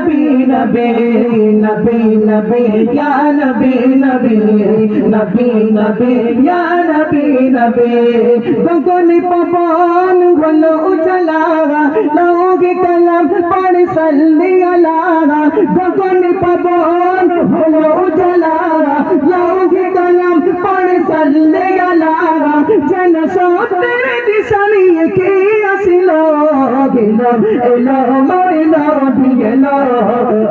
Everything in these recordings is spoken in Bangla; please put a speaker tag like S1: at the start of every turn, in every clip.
S1: নবী নবী নবী নবী, ইয়া নবী নবী নবী নবী, ইয়া নবী নবী। গগনে পবন হলো উজলারা লোগে কলম পড় সল্লি আলারা। গগনে পবন হলো উজলারা লোগে কলম পড় সল্লি আলারা। জন সতের দিশা নিয়ে কে গেল এলো মোর নবী এলো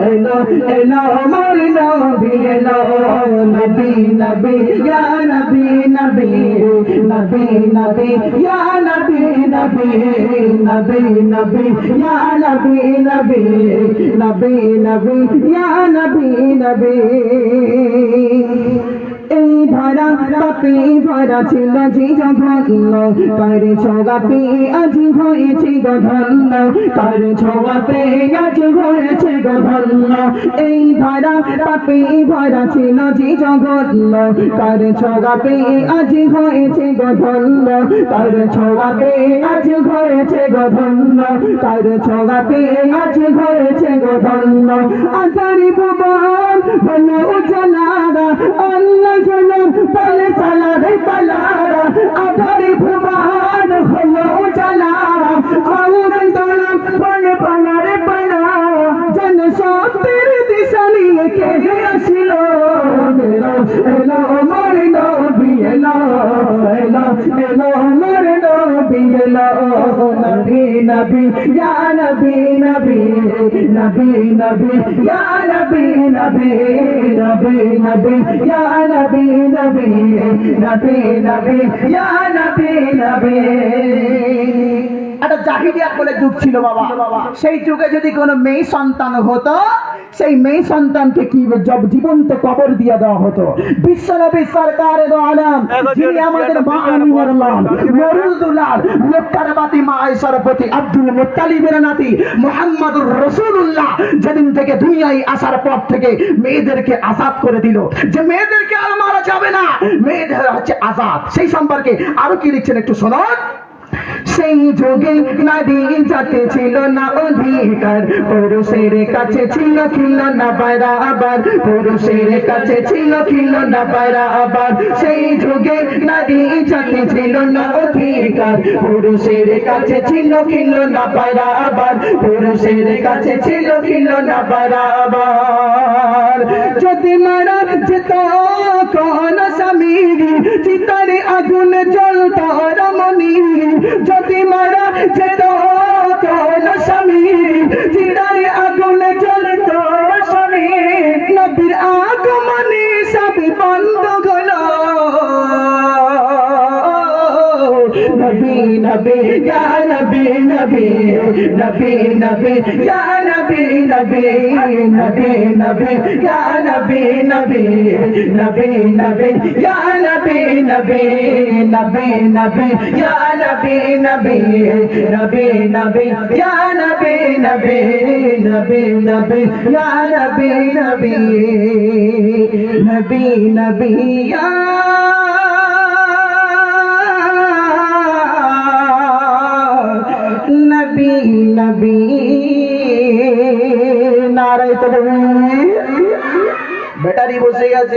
S1: এলো এলো মোর নবী এলো নবী নবী ইয়া নবী নবী নবী নবী ইয়া নবী নবী নবী নবী ইয়া নবী নবী নবী নবী ইয়া নবী নবী পাপি ভরা ছিল জঘন্য তার ছোগা পেয়ে আজ হয়েছে গধন্য তার ছোগা পেয়ে আজ হয়েছে গধন্য এই ধরা পাপি ভরা ছিল জঘন্য তার ছোগা পেয়ে আজ হয়েছে গধন্য তার ছোগা পেয়ে আজ হয়েছে গধন্য তার ছোগা পেয়ে আজ হয়েছে গধন্য আজারি ভুবন হলো উজালারা নবী নবী ইয়া নবী নবী নবী নবী ইয়া নবী নবী নবী নবী ইয়া নবী নবী নবী নবী ইয়া নবী নবী
S2: একটা জাহিলিয়াত বলে যুগ ছিল বাবা। সেই যুগে যদি কোনো মেয়ে সন্তান হতো সেই মেয়ে সন্তানকে কি জব জীবন্ত কবর দিয়ে দেওয়া হতো? বিশ্বনবী সরকার আলম যিনি আমাদের মা আমিনার লাল মরুদুলাল মক্কারবাতি মা আয়েশার প্রতি আব্দুল মুত্তালিবের নাতি মোহাম্মদুর রসুল্লাহ যেদিন থেকে দুনিয়ায় আসার পর থেকে মেয়েদেরকে আজাদ করে দিল। যে মেয়েদেরকে আর মারা যাবে না মেয়েদের হচ্ছে আজাদ। সেই সম্পর্কে আরও কি লিখছেন একটু শোনান।
S1: সেই যুগে নারী জাতে ছিল না অধিকার। পুরুষের কাছে ছিল ছিল না পায়রা আবার পুরুষের কাছে ছিল ছিল না পায়রা আবার সেই যুগে নারী জাতে ছিল না অধিকার। পুরুষের কাছে ছিল ছিল না পায়রা আবার পুরুষের কাছে ছিল ছিল না পায়রা আবার যদি মারা যেত কোন স্বামী, চিতারে আগুন জ্বলত নবী ইয়া নবী নবী নবী নবী ইয়া নবী নবী নবী নবী ইয়া নবী নবী নবী নবী ইয়া নবী নবী নবী নবী ইয়া নবী নবী নবী নবী ইয়া নবী নবী নবী নবী ইয়া নবী নবী নবী নবী ইয়া নারায়
S2: বেটারি বসে গেছে।